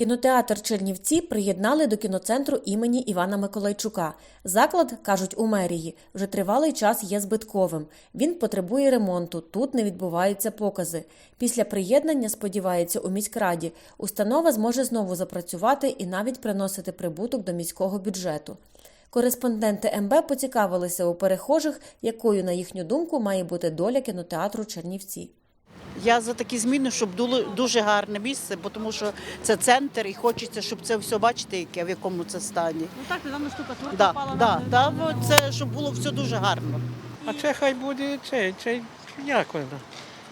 Кінотеатр Чернівці приєднали до кіноцентру імені Івана Миколайчука. Заклад, кажуть у мерії, вже тривалий час є збитковим. Він потребує ремонту. Тут не відбуваються покази. Після приєднання, сподівається, у міськраді установа зможе знову запрацювати і навіть приносити прибуток до міського бюджету. Кореспонденти МБ поцікавилися у перехожих, якою, на їхню думку, має бути доля кінотеатру Чернівці. Я за такі зміни, щоб було дуже гарне місце, бо тому що це центр і хочеться, щоб це все бачити, яке в якому це стані. Ну так, недавно штукатурка Да, впала да, на да, це щоб було все дуже гарно. А це хай буде це, це як вона?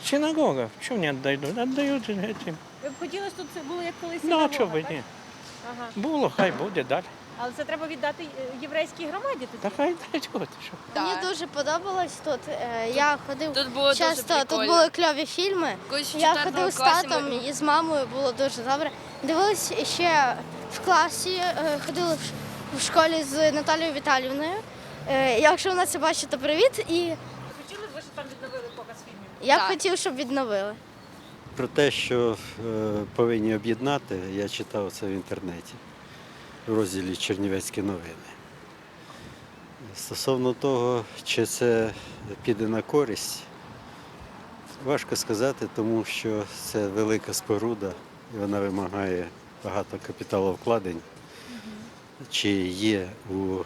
Синагога. Чому не віддають? Віддають цим. Ви б хотіли, щоб це було як колись Ну, а чого б так? ні? Ага. Було, хай буде далі. Але це треба віддати е, єврейській громаді тоді? Та хай дають. Що? Мені дуже подобалось тут. Е, Я ходив Тут було часто, дуже тут прикольно. були кльові фільми. Колись в Я ходив з класі татом ми- і з мамою, було дуже добре. Дивились ще в класі, е, ходили в ш- в школі з Наталією Віталіївною. Е, Якщо вона це бачить, то привіт. І Хотіли б ви, щоб там відновили показ фільмів? я б Так. хотів, щоб відновили. Про те, що е, повинні об'єднати, я читав це в інтернеті в розділі Чернівецькі новини. Стосовно того, чи це піде на користь, важко сказати, тому що це велика споруда і вона вимагає багато капіталовкладень. Чи є у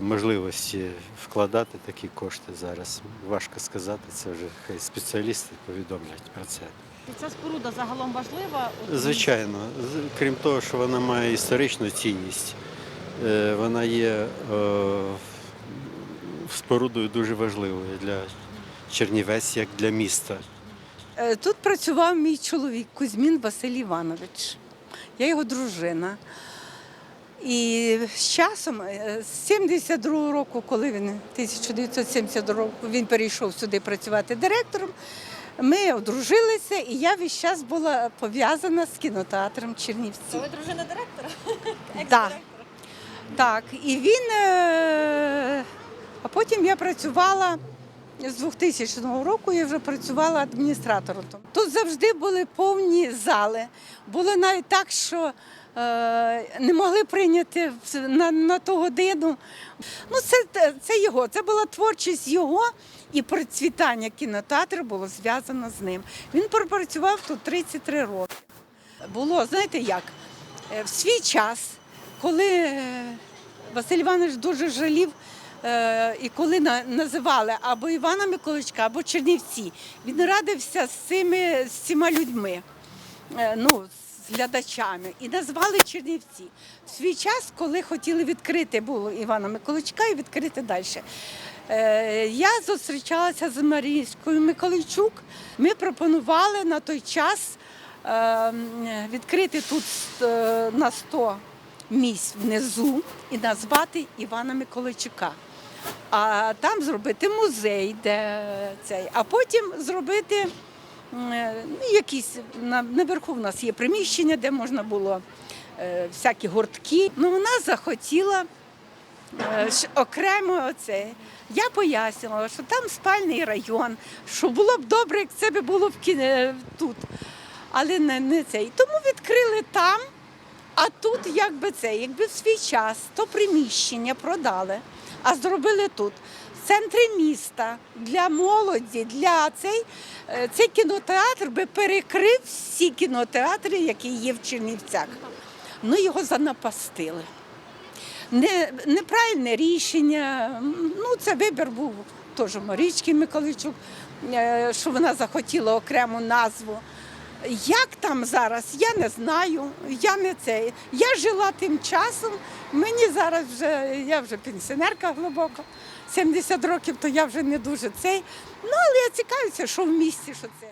можливості вкладати такі кошти зараз, важко сказати, це вже хай спеціалісти повідомлять про це. І ця споруда загалом важлива? Звичайно, крім того, що вона має історичну цінність, е, вона є е, спорудою дуже важливою для Чернівець, як для міста. Е, Тут працював мій чоловік Кузьмін Василь Іванович. Я його дружина. І з часом, е, з 72 року, коли він 1972 року він перейшов сюди працювати директором, ми одружилися, і я весь час була пов'язана з кінотеатром Чернівці. Ви дружина директора? Так. Так, і він. е, А потім я працювала з 2000 року, я вже працювала адміністратором. Тут завжди були повні зали. Було навіть так, що е, не могли прийняти на, на ту годину. Ну, це, це його, це була творчість його. І процвітання кінотеатру було зв'язано з ним. Він пропрацював тут 33 роки. Було, знаєте як, Е, в свій час, коли е, Василь Іванович дуже жалів, і коли на- називали або Івана Миколичка, або Чернівці, він радився з цими з цими людьми, е, ну, з глядачами, і назвали Чернівці. В свій час, коли хотіли відкрити було Івана Миколичка і відкрити далі. Е, Я зустрічалася з Марійською Миколайчук. Ми пропонували на той час е, відкрити тут е, на 100 місць внизу і назвати Івана Миколайчука. А там зробити музей, де цей, а потім зробити ну, якісь на, наверху в нас є приміщення, де можна було е, всякі гуртки. Ну, вона захотіла е, окремо оце. Я пояснювала, що там спальний район, що було б добре, як це було в кіне тут. Але не, не цей. Тому відкрили там, а тут якби це, якби в свій час то приміщення продали, а зробили тут. В центрі міста для молоді, для цей, е, цей кінотеатр би перекрив всі кінотеатри, які є в Чернівцях. Ну його занапастили не, неправильне рішення. Ну, це вибір був теж Марічки Миколайчук, е, що вона захотіла окрему назву. Як там зараз, я не знаю. Я не це. Я жила тим часом. Мені зараз вже я вже пенсіонерка глибоко, 70 років, то я вже не дуже цей. Ну, але я цікавлюся, що в місті, що це.